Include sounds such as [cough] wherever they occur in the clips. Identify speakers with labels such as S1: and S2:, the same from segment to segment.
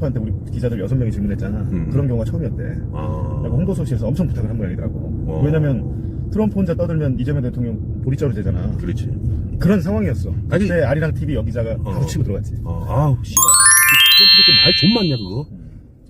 S1: 트럼프한테 우리 기자들 여섯 명이 질문했잖아.
S2: 음.
S1: 그런 경우가 처음이었대.
S2: 아.
S1: 그리고 홍보소실에서 엄청 부탁을 한 모양이더라고.
S2: 어.
S1: 왜냐면 트럼프 혼자 떠들면 이재명 대통령 보리자루 되잖아.
S2: 그렇지.
S1: 그런 상황이었어.
S2: 아니-
S1: 그때 아리랑 TV 여기자가
S2: 어.
S1: 바로 치고 들어갔지.
S2: 어, 아우, 씨발. 트럼프 말좀 많냐, 그거?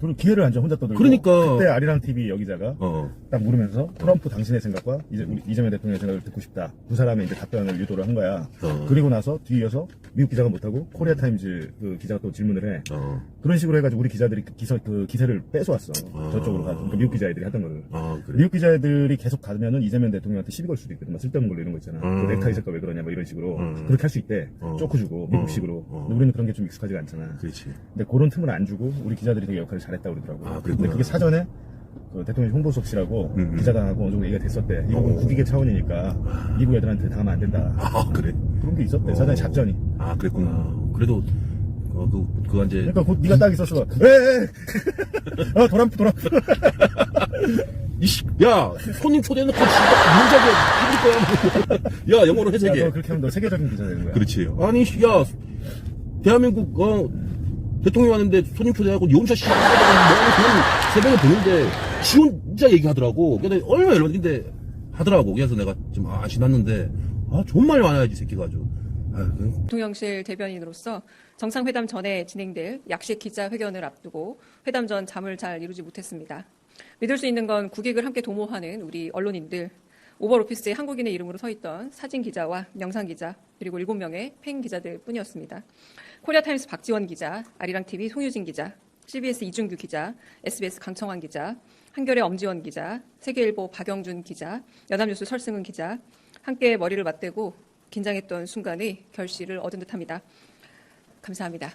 S1: 그럼 기회를 안 줘, 혼자 떠들고.
S2: 그러니까.
S1: 그때 아리랑 TV 여기자가
S2: 어.
S1: 딱 물으면서 트럼프 당신의 생각과 이제 우리 이재명 대통령의 생각을 듣고 싶다. 두 사람의 이제 답변을 유도를 한 거야.
S2: 어.
S1: 그리고 나서 뒤이어서 미국 기자가 못하고 코리아 타임즈 그 기자가 또 질문을 해.
S2: 어.
S1: 그런 식으로 해가지고 우리 기자들이 그 기사 그 기세를 뺏어왔어.
S2: 아.
S1: 저쪽으로 가. 그러니까 미국 기자애들이 하던 거를.
S2: 아, 그래.
S1: 미국 기자들이 계속 가면은 이재명 대통령한테 시비 걸 수도 있거든. 막 쓸데없는 걸로 이런 거 있잖아.
S2: 음.
S1: 그 넥타이 색깔 왜 그러냐, 뭐 이런 식으로.
S2: 음.
S1: 그렇게 할 수 있대.
S2: 어.
S1: 쪼크 주고, 미국식으로.
S2: 어.
S1: 근데 우리는 그런 게 좀 익숙하지가 않잖아.
S2: 그렇지.
S1: 근데 그런 틈을 안 주고 우리 기자들이 되게 역할을 잘했다고 그러더라고.
S2: 아,
S1: 근데
S2: 그랬구나.
S1: 그게 사전에 그 대통령 홍보석실하고
S2: 음, 음.
S1: 기자단하고 어느 정도 얘기가 됐었대. 이거
S2: 어.
S1: 국익의 차원이니까 미국 애들한테 당하면 안 된다.
S2: 아, 그래.
S1: 그런 게 있었대.
S2: 어.
S1: 사전에 잡전이.
S2: 아, 그랬구나. 그래도, 어, 그, 그거 이제.
S1: 그러니까 곧 네가 딱 있었어. 에, 에. [laughs] 아, 도람프, 도람프. [laughs]
S2: 이씨, 야, 손님 초대해놓고, 씨발, 문자게 해줄 거야. [laughs] 야, 영어로
S1: 야,
S2: 해석해.
S1: 너 그렇게 하면 너 세계적인 기자 되는 거야.
S2: 그렇지. 아니, 씨, 야, 대한민국, 어, 대통령 왔는데 손님 초대하고 용차 씨, 그냥 새벽에 보는데, 지 혼자 얘기하더라고. 근데 얼마나 열받는데 하더라고. 그래서 내가 좀, 아, 신났는데, 아, 좋은 말 많아야지, 새끼가 아주.
S3: 대통령실 대변인으로서 정상회담 전에 진행될 약식 기자회견을 앞두고 회담 전 잠을 잘 이루지 못했습니다. 믿을 수 있는 건 국익을 함께 도모하는 우리 언론인들, 오버오피스에 한국인의 이름으로 서 있던 사진 기자와 영상 기자, 그리고 7명의 팬 기자들 뿐이었습니다. 코리아타임스 박지원 기자, 아리랑TV 송유진 기자, CBS 이준규 기자, SBS 강청환 기자, 한겨레 엄지원 기자, 세계일보 박영준 기자, 연합뉴스 설승은 기자, 함께 머리를 맞대고 긴장했던 순간의 결실을 얻은 듯합니다. 감사합니다.